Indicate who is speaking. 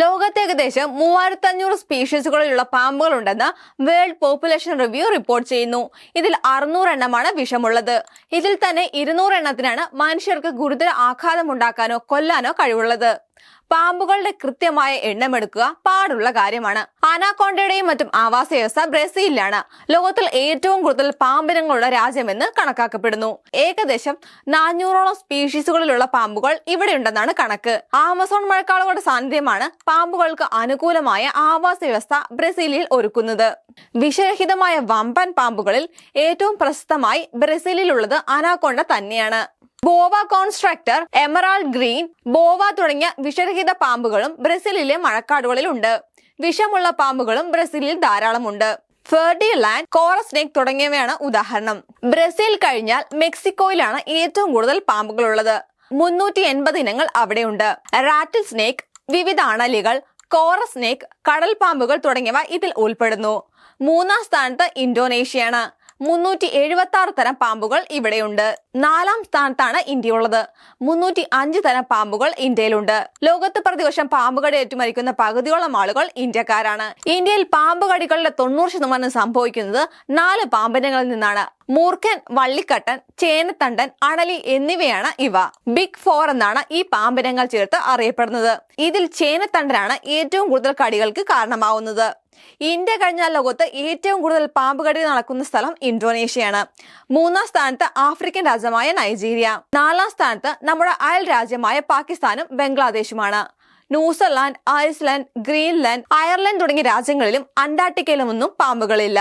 Speaker 1: ലോകത്ത് ഏകദേശം മൂവായിരത്തി അഞ്ഞൂറ് സ്പീഷീസുകളിലുള്ള പാമ്പുകളുണ്ടെന്ന് വേൾഡ് പോപ്പുലേഷൻ റിവ്യൂ റിപ്പോർട്ട് ചെയ്യുന്നു. ഇതിൽ അറുന്നൂറ് എണ്ണമാണ് വിഷമുള്ളത്. ഇതിൽ തന്നെ ഇരുന്നൂറ് എണ്ണത്തിനാണ് മനുഷ്യർക്ക് ഗുരുതര ആഘാതമുണ്ടാക്കാനോ കൊല്ലാനോ കഴിവുള്ളത്. പാമ്പുകളുടെ കൃത്യമായ എണ്ണമെടുക്കുക പാടുള്ള കാര്യമാണ്. അനാക്കോണ്ടയുടെയും മറ്റും ആവാസ വ്യവസ്ഥ ബ്രസീലിലാണ്. ലോകത്തിൽ ഏറ്റവും കൂടുതൽ പാമ്പിനങ്ങളുള്ള രാജ്യമെന്ന് കണക്കാക്കപ്പെടുന്നു. ഏകദേശം നാനൂറോളം സ്പീഷീസുകളിലുള്ള പാമ്പുകൾ ഇവിടെ ഉണ്ടെന്നാണ് കണക്ക്. ആമസോൺ മഴക്കാളുകളുടെ സാന്നിധ്യമാണ് പാമ്പുകൾക്ക് അനുകൂലമായ ആവാസ വ്യവസ്ഥ ബ്രസീലിൽ ഒരുക്കുന്നത്. വിഷരഹിതമായ വമ്പൻ പാമ്പുകളിൽ ഏറ്റവും പ്രശസ്തമായി ബ്രസീലിലുള്ളത് അനാക്കോണ്ട തന്നെയാണ്. Boa constrictor emerald green boa തുടങ്ങിയ വിഷരഹിത പാമ്പുകളും ബ്രസീലിലെ മഴക്കാടുകളിലുണ്ട്. വിഷമുള്ള പാമ്പുകളും ബ്രസീലിൽ ധാരാളമുണ്ട്. ഫെർഡിലാൻഡ് കോറസ്നേക് തുടങ്ങിയവയാണ് ഉദാഹരണം. ബ്രസീൽ കഴിഞ്ഞാൽ മെക്സിക്കോയിലാണ് ഏറ്റവും കൂടുതൽ പാമ്പുകളുള്ളത്. മുന്നൂറ്റി എൺപത് ഇനങ്ങൾ അവിടെയുണ്ട്. റാറ്റിൽ സ്നേക്ക് വിവിധ അണലികൾ കോറ സ്നേക്ക് കടൽ പാമ്പുകൾ തുടങ്ങിയവ ഇതിൽ ഉൾപ്പെടുന്നു. മൂന്നാം സ്ഥാനത്ത് ഇന്തോനേഷ്യയാണ്. മുന്നൂറ്റി എഴുപത്തി ആറ് തരം പാമ്പുകൾ ഇവിടെയുണ്ട്. നാലാം സ്ഥാനത്താണ് ഇന്ത്യ ഉള്ളത് മുന്നൂറ്റി അഞ്ച് തരം പാമ്പുകൾ ഇന്ത്യയിലുണ്ട്. ലോകത്ത് പ്രതിവർഷം പാമ്പുകടി ഏറ്റുമരിക്കുന്ന പകുതിയോളം ആളുകൾ ഇന്ത്യക്കാരാണ്. ഇന്ത്യയിൽ പാമ്പുകടികളുടെ തൊണ്ണൂറ് ശതമാനം സംഭവിക്കുന്നത് നാല് പാമ്പിനങ്ങളിൽ നിന്നാണ്. മൂർഖൻ വള്ളിക്കട്ടൻ ചേനത്തണ്ടൻ അണലി എന്നിവയാണ് ഇവ. ബിഗ് ഫോർ എന്നാണ് ഈ പാമ്പിനങ്ങൾ ചേർത്ത് അറിയപ്പെടുന്നത്. ഇതിൽ ചേനത്തണ്ടനാണ് ഏറ്റവും കൂടുതൽ കടികൾക്ക് കാരണമാവുന്നത്. ഇന്ത്യ കഴിഞ്ഞാൽ ലോകത്ത് ഏറ്റവും കൂടുതൽ പാമ്പുകടി നടക്കുന്ന സ്ഥലം ഇന്തോനേഷ്യയാണ്. മൂന്നാം സ്ഥാനത്ത് ആഫ്രിക്കൻ രാജ്യമായ നൈജീരിയ. നാലാം സ്ഥാനത്ത് നമ്മുടെ അയൽ രാജ്യമായ പാകിസ്ഥാനും ബംഗ്ലാദേശുമാണ്. New Zealand Iceland Greenland Ireland തുടങ്ങിയ രാജ്യങ്ങളിലും അന്റാർട്ടിക്കയിലും ഒന്നും പാമ്പുകളില്ല.